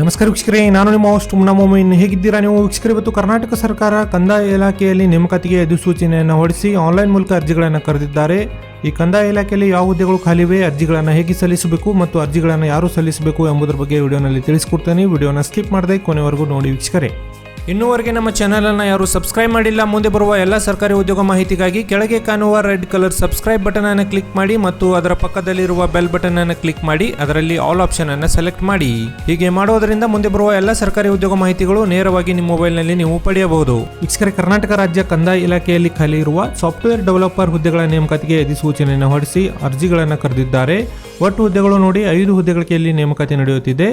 ನಮಸ್ಕಾರ ವೀಕ್ಷಕರೇ, ನಾನು ನಿಮ್ಮ ಹೋಸ್ಟ್ ಮುನ್ನಮೊಮಿನ್ ಹೇಗಿದ್ದೀರಾ ನೀವು ವೀಕ್ಷಕರು? ಇವತ್ತು ಕರ್ನಾಟಕ ಸರ್ಕಾರ ಕಂದಾಯ ಇಲಾಖೆಯಲ್ಲಿ ನೇಮಕಾತಿಗೆ ಅಧಿಸೂಚನೆಯನ್ನು ಹೊರಡಿಸಿ ಆನ್ಲೈನ್ ಮೂಲಕ ಅರ್ಜಿಗಳನ್ನು ಕರೆದಿದ್ದಾರೆ. ಈ ಕಂದಾಯ ಇಲಾಖೆಯಲ್ಲಿ ಯಾವ ಹುದ್ದೆಗಳು ಖಾಲಿವೆ ಅರ್ಜಿಗಳನ್ನು ಹೇಗೆ ಸಲ್ಲಿಸಬೇಕು ಮತ್ತು ಅರ್ಜಿಗಳನ್ನು ಯಾರು ಸಲ್ಲಿಸಬೇಕು ಎಂಬುದರ ಬಗ್ಗೆ ವಿಡಿಯೋನಲ್ಲಿ ತಿಳಿಸಿಕೊಡ್ತೇನೆ. ವಿಡಿಯೋನ ಸ್ಕಿಪ್ ಮಾಡದೆ ಕೊನೆವರೆಗೂ ನೋಡಿ ವೀಕ್ಷಕರೇ. ಇನ್ನೂವರೆಗೆ ನಮ್ಮ ಚಾನಲನ್ನು ಯಾರು ಸಬ್ಸ್ಕ್ರೈಬ್ ಮಾಡಿಲ್ಲ, ಮುಂದೆ ಬರುವ ಎಲ್ಲ ಸರ್ಕಾರಿ ಉದ್ಯೋಗ ಮಾಹಿತಿಗಾಗಿ ಕೆಳಗೆ ಕಾಣುವ red colour subscribe button click ಮಾಡಿ ಮತ್ತು ಅದರ ಪಕ್ಕದಲ್ಲಿರುವ ಬೆಲ್ ಬಟನ್ ಕ್ಲಿಕ್ ಮಾಡಿ, ಅದರಲ್ಲಿ ಆಲ್ ಆಪ್ಷನ್ ಅನ್ನು ಸೆಲೆಕ್ಟ್ ಮಾಡಿ. ಹೀಗೆ ಮಾಡೋದರಿಂದ ಮುಂದೆ ಬರುವ ಎಲ್ಲ ಸರ್ಕಾರಿ ಉದ್ಯೋಗ ಮಾಹಿತಿಗಳು ನೇರವಾಗಿ ನಿಮ್ಮ ಮೊಬೈಲ್ನಲ್ಲಿ ನೀವು ಪಡೆಯಬಹುದು. ವೀಕ್ಷಕರೇ, ಕರ್ನಾಟಕ ರಾಜ್ಯ ಕಂದಾಯ ಇಲಾಖೆಯಲ್ಲಿ ಖಾಲಿ ಇರುವ ಸಾಫ್ಟ್ವೇರ್ ಡೆವಲಪರ್ ಹುದ್ದೆಗಳ ನೇಮಕಾತಿಗೆ ಅಧಿಸೂಚನೆಯನ್ನು ಹೊರಡಿಸಿ ಅರ್ಜಿಗಳನ್ನು ಕರೆದಿದ್ದಾರೆ. ಒಟ್ಟು ಹುದ್ದೆಗಳು ನೋಡಿ ಐದು ಹುದ್ದೆಗಳಿಗೆ ನೇಮಕಾತಿ ನಡೆಯುತ್ತಿದೆ.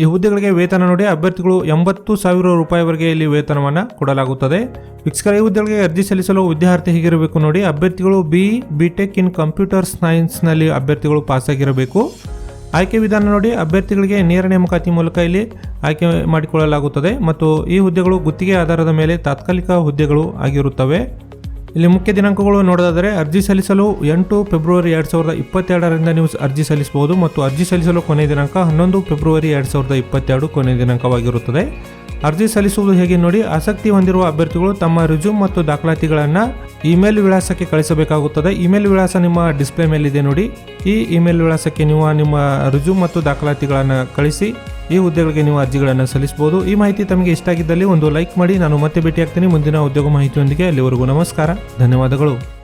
ಈ ಹುದ್ದೆಗಳಿಗೆ ವೇತನ ನೋಡಿ ಅಭ್ಯರ್ಥಿಗಳು ಎಂಬತ್ತು ಸಾವಿರ ರೂಪಾಯಿವರೆಗೆ ಇಲ್ಲಿ ವೇತನವನ್ನು ಕೊಡಲಾಗುತ್ತದೆ. ವಿಕ್ಷಕರ ಈ ಹುದ್ದೆಗಳಿಗೆ ಅರ್ಜಿ ಸಲ್ಲಿಸಲು ವಿದ್ಯಾರ್ಥಿ ಹೇಗಿರಬೇಕು ನೋಡಿ, ಅಭ್ಯರ್ಥಿಗಳು B B tech in computer ಸೈನ್ಸ್ನಲ್ಲಿ ಅಭ್ಯರ್ಥಿಗಳು ಪಾಸಾಗಿರಬೇಕು. ಆಯ್ಕೆ ವಿಧಾನ ನೋಡಿ, ಅಭ್ಯರ್ಥಿಗಳಿಗೆ ನೇರ ನೇಮಕಾತಿ ಮೂಲಕ ಇಲ್ಲಿ ಆಯ್ಕೆ ಮಾಡಿಕೊಳ್ಳಲಾಗುತ್ತದೆ ಮತ್ತು ಈ ಹುದ್ದೆಗಳು ಗುತ್ತಿಗೆ ಆಧಾರದ ಮೇಲೆ ತಾತ್ಕಾಲಿಕ ಹುದ್ದೆಗಳು ಆಗಿರುತ್ತವೆ. ಇಲ್ಲಿ ಮುಖ್ಯ ದಿನಾಂಕಗಳು ನೋಡೋದಾದರೆ ಅರ್ಜಿ ಸಲ್ಲಿಸಲು ಎಂಟು ಫೆಬ್ರವರಿ ಎರಡು ಸಾವಿರದ ಇಪ್ಪತ್ತೆರಡರಿಂದ ನೀವು ಅರ್ಜಿ ಸಲ್ಲಿಸಬಹುದು ಮತ್ತು ಅರ್ಜಿ ಸಲ್ಲಿಸಲು ಕೊನೆಯ ದಿನಾಂಕ ಹನ್ನೊಂದು ಫೆಬ್ರವರಿ ಎರಡು ಸಾವಿರದ ಇಪ್ಪತ್ತೆರಡು ಕೊನೆಯ ದಿನಾಂಕವಾಗಿರುತ್ತದೆ. ಅರ್ಜಿ ಸಲ್ಲಿಸುವುದು ಹೇಗೆ ನೋಡಿ ಆಸಕ್ತಿ ಹೊಂದಿರುವ ಅಭ್ಯರ್ಥಿಗಳು ತಮ್ಮ ರಿಸ್ಯೂಮ್ ಮತ್ತು ದಾಖಲಾತಿಗಳನ್ನು ಇಮೇಲ್ ವಿಳಾಸಕ್ಕೆ ಕಳಿಸಬೇಕಾಗುತ್ತದೆ. ಇಮೇಲ್ ವಿಳಾಸ ನಿಮ್ಮ ಡಿಸ್ಪ್ಲೇ ಮೇಲಿದೆ ನೋಡಿ. ಈ ಇಮೇಲ್ ವಿಳಾಸಕ್ಕೆ ನೀವು ನಿಮ್ಮ ರಿಸ್ಯೂಮ್ ಮತ್ತು ದಾಖಲಾತಿಗಳನ್ನು ಕಳಿಸಿ ಈ ಹುದ್ದೆಗಳಿಗೆ ನೀವು ಅರ್ಜಿಗಳನ್ನು ಸಲ್ಲಿಸಬಹುದು. ಈ ಮಾಹಿತಿ ತಮಗೆ ಇಷ್ಟ ಆಗಿದ್ದಲ್ಲಿ ಒಂದು ಲೈಕ್ ಮಾಡಿ. ನಾನು ಮತ್ತೆ ಭೇಟಿಯಾಗ್ತೀನಿ. ಮುಂದಿನ ಉದ್ಯೋಗ ಮಾಹಿತಿಯೊಂದಿಗೆ ಅಲ್ಲಿವರೆಗೂ ನಮಸ್ಕಾರ. ಧನ್ಯವಾದಗಳು.